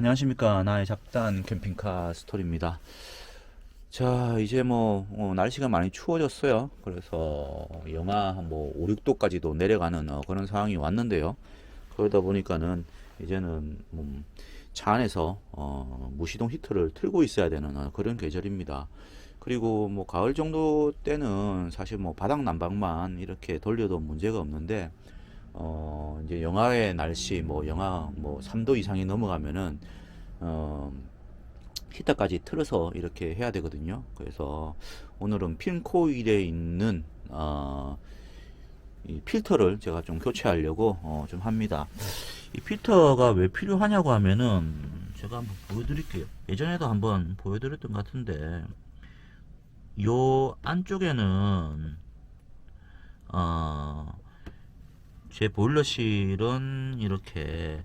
안녕하십니까. 나의 잡단 캠핑카 스토리입니다. 자 이제 뭐 어, 날씨가 많이 추워졌어요. 그래서 영하 뭐 5, 6도까지도 내려가는 어, 그런 상황이 왔는데요. 그러다 보니까는 이제는 음, 차 안에서 어, 무시동 히터를 틀고 있어야 되는 어, 그런 계절입니다. 그리고 뭐 가을 정도 때는 사실 뭐 바닥 난방만 이렇게 돌려도 문제가 없는데 어, 이제 영하의 날씨, 뭐, 영하 뭐 3도 이상이 넘어가면은, 어, 히터까지 틀어서 이렇게 해야 되거든요. 그래서 오늘은 핀 코일에 있는, 어, 이 필터를 제가 좀 교체하려고, 어, 좀 합니다. 이 필터가 왜 필요하냐고 하면은, 제가 한번 보여드릴게요. 예전에도 한번 보여드렸던 것 같은데, 요 안쪽에는, 어, 제 보일러실은 이렇게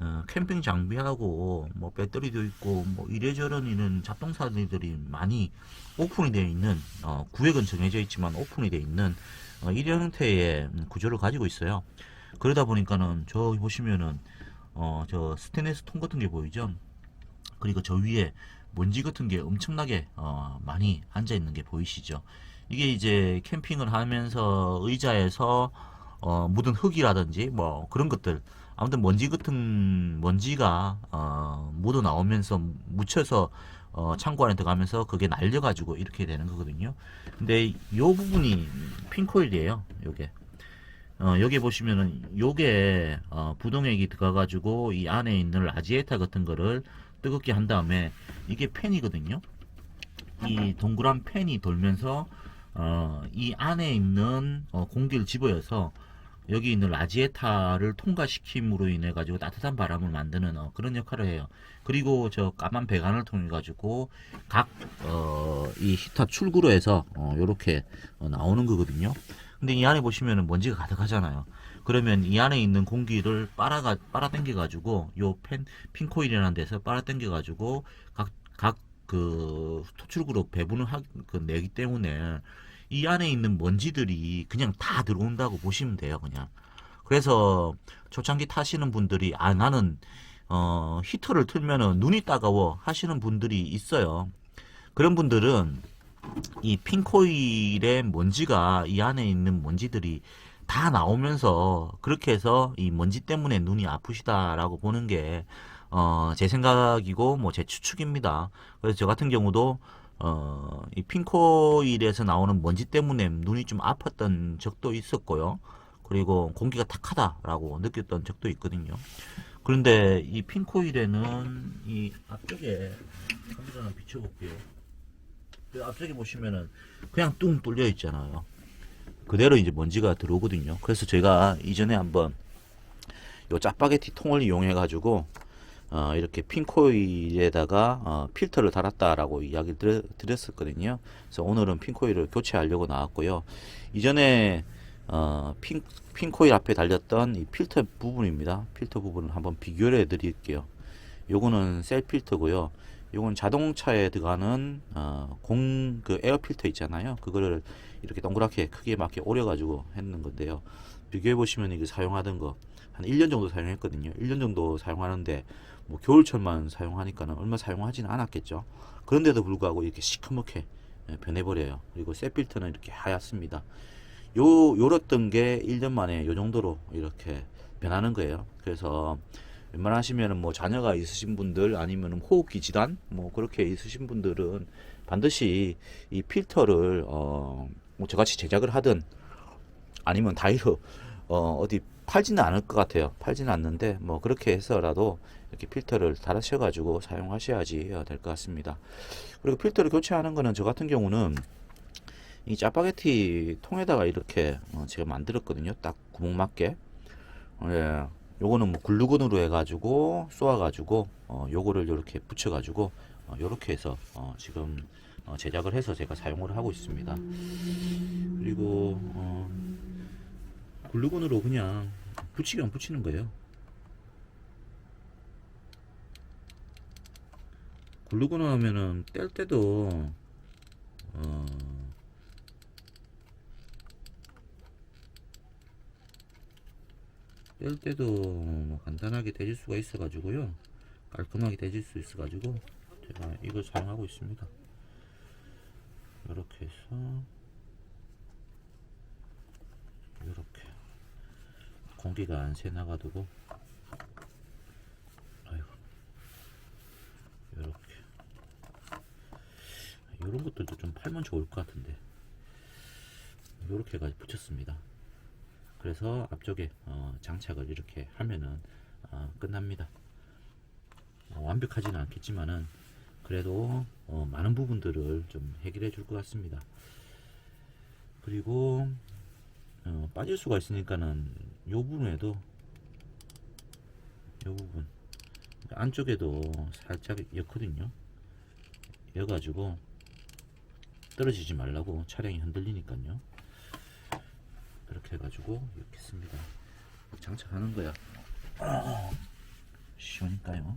어, 캠핑 장비하고 뭐 배터리도 있고 뭐 이래저런 이런 잡동사니들이 많이 오픈이 되어 있는 어, 구획은 정해져 있지만 오픈이 되어 있는 어, 이런 형태의 구조를 가지고 있어요. 그러다 보니까는 저기 보시면은 어, 저 스테인리스 통 같은 게 보이죠? 그리고 저 위에 먼지 같은 게 엄청나게 어, 많이 앉아 있는 게 보이시죠? 이게 이제 캠핑을 하면서 의자에서 어, 묻은 흙이라든지 뭐 그런 것들 아무튼 먼지 같은 먼지가 어, 묻어 나오면서 묻혀서 어, 창고 안에 들어가면서 그게 날려가지고 이렇게 되는 거거든요. 근데 요 부분이 핀코일이에요. 요게 어, 여기 보시면은 요게 어, 부동액이 들어가가지고 이 안에 있는 라지에이터 같은 거를 뜨겁게 한 다음에 이게 팬이거든요. 이 동그란 팬이 돌면서 어, 이 안에 있는 어, 공기를 집어여서 여기 있는 라지에타를 통과시킴으로 인해 가지고 따뜻한 바람을 만드는 어, 그런 역할을 해요. 그리고 저 까만 배관을 통해 가지고 각 어, 이 히터 출구로 해서 어, 이렇게 나오는 거거든요. 근데 이 안에 보시면은 먼지가 가득하잖아요. 그러면 이 안에 있는 공기를 빨아가 빨아당겨 가지고 요 펜 핀코일이라는 데서 빨아당겨 가지고 각각 그 토출구로 배분을 하, 그 내기 때문에 이 안에 있는 먼지들이 그냥 다 들어온다고 보시면 돼요, 그냥. 그래서 초창기 타시는 분들이 아 나는 어 히터를 틀면은 눈이 따가워 하시는 분들이 있어요. 그런 분들은 이 핀코일의 먼지가 이 안에 있는 먼지들이 다 나오면서 그렇게 해서 이 먼지 때문에 눈이 아프시다라고 보는 게 어, 제 생각이고 뭐 제 추측입니다. 그래서 저 같은 경우도 어, 이 핀코일에서 나오는 먼지 때문에 눈이 좀 아팠던 적도 있었고요. 그리고 공기가 탁하다라고 느꼈던 적도 있거든요. 그런데 이 핀코일에는 이 앞쪽에 하나 비춰볼게요. 그 앞쪽에 보시면은 그냥 뚱 뚫려 있잖아요. 그대로 이제 먼지가 들어오거든요. 그래서 제가 이전에 한번 요 짜파게티 통을 이용해 가지고 어, 이렇게 핀코일에다가 어, 필터를 달았다라고 이야기를 드렸었거든요. 그래서 오늘은 핀코일을 교체하려고 나왔고요. 이전에 어, 핀, 핀코일 앞에 달렸던 이 필터 부분입니다. 필터 부분을 한번 비교를 해 드릴게요. 요거는 셀 필터고요. 요건 자동차에 들어가는 어, 공 그 에어 필터 있잖아요. 그거를 이렇게 동그랗게 크게 맞게 오려가지고 했는 건데요. 비교해 보시면 이게 사용하던 거 한 1년 정도 사용했거든요. 1년 정도 사용하는데 뭐 겨울철만 사용하니까는 얼마 사용하지는 않았겠죠. 그런데도 불구하고 이렇게 시커멓게 예, 변해버려요. 그리고 새 필터는 이렇게 하얗습니다. 요 요랬던 게 1년 만에 요 정도로 이렇게 변하는 거예요. 그래서 웬만하시면은 뭐 자녀가 있으신 분들 아니면 호흡기 질환 뭐 그렇게 있으신 분들은 반드시 이 필터를 어뭐 저같이 제작을 하든 아니면 다이로 어 어디 팔지는 않을 것 같아요. 팔지는 않는데 뭐 그렇게 해서라도 이렇게 필터를 달아셔 가지고 사용하셔야지 될 것 같습니다. 그리고 필터를 교체하는 거는 저 같은 경우는 이 짜파게티 통에다가 이렇게 어 제가 만들었거든요. 딱 구멍 맞게. 예. 요거는 뭐 글루건으로 해가지고 쏘아가지고 어 요거를 요렇게 붙여가지고 어 요렇게 해서 어 지금 어 제작을 해서 제가 사용을 하고 있습니다. 그리고 어 글루건으로 그냥 붙이면 붙이는 거예요. 글루건 하면은 뗄 때도 어 뺄 때도 뭐 간단하게 되질 수가 있어 가지고요 깔끔하게 되질 수 있어 가지고 제가 이걸 사용하고 있습니다. 이렇게 해서 이렇게 공기가 안 새 나가두고 아이고 이렇게 이런 것들도 좀 팔면 좋을 것 같은데 이렇게 해가지고 붙였습니다. 그래서 앞쪽에 어, 장착을 이렇게 하면은 어, 끝납니다. 어, 완벽하지는 않겠지만은 그래도 어, 많은 부분들을 좀 해결해 줄 것 같습니다. 그리고 어, 빠질 수가 있으니까는 요 부분에도 요 부분 안쪽에도 살짝 였거든요. 여가지고 떨어지지 말라고 차량이 흔들리니까요. 이렇게 해가지고 이렇게 씁니다. 장착하는 거야. 쉬우니까요.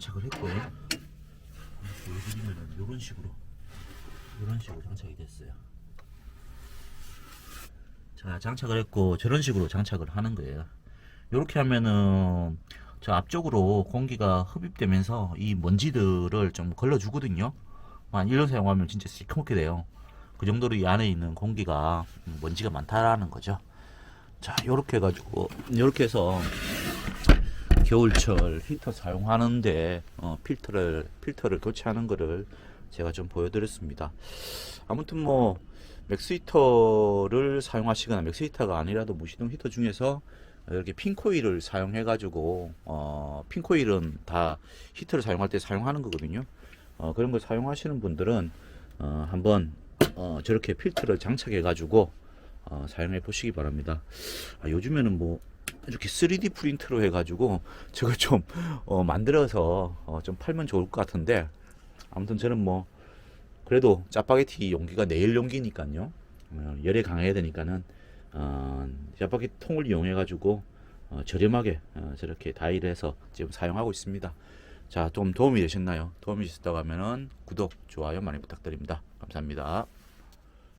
장착을 했고요. 보여드리면은 이런 식으로 이런 식으로 장착이 됐어요. 자 장착을 했고 저런 식으로 장착을 하는 거예요. 이렇게 하면은 저 앞쪽으로 공기가 흡입되면서 이 먼지들을 좀 걸러주거든요. 아, 이런 사용하면 진짜 시커멓게 돼요. 그 정도로 이 안에 있는 공기가 음, 먼지가 많다라는 거죠. 자, 요렇게 해가지고, 요렇게 해서 겨울철 히터 사용하는데 어, 필터를 필터를 교체하는 거를 제가 좀 보여드렸습니다. 아무튼 뭐 맥스 히터를 사용하시거나 맥스 히터가 아니라도 무시동 히터 중에서 이렇게 핀코일을 사용해 가지고 어, 핀코일은 다 히터를 사용할 때 사용하는 거거든요. 어, 그런 걸 사용하시는 분들은 어, 한번 어, 저렇게 필터를 장착해 가지고 어, 사용해 보시기 바랍니다. 아, 요즘에는 뭐 이렇게 3D 프린트로 해가지고 저걸 좀 어, 만들어서 어, 좀 팔면 좋을 것 같은데 아무튼 저는 뭐 그래도 짜파게티 용기가 내일 용기니까요. 어, 열에 강해야 되니까는 어, 짜파게티 통을 이용해 가지고 어, 저렴하게 어, 저렇게 다이를 해서 지금 사용하고 있습니다. 자 좀 도움이 되셨나요? 도움이 되셨다고 하면은 구독 좋아요 많이 부탁드립니다. 감사합니다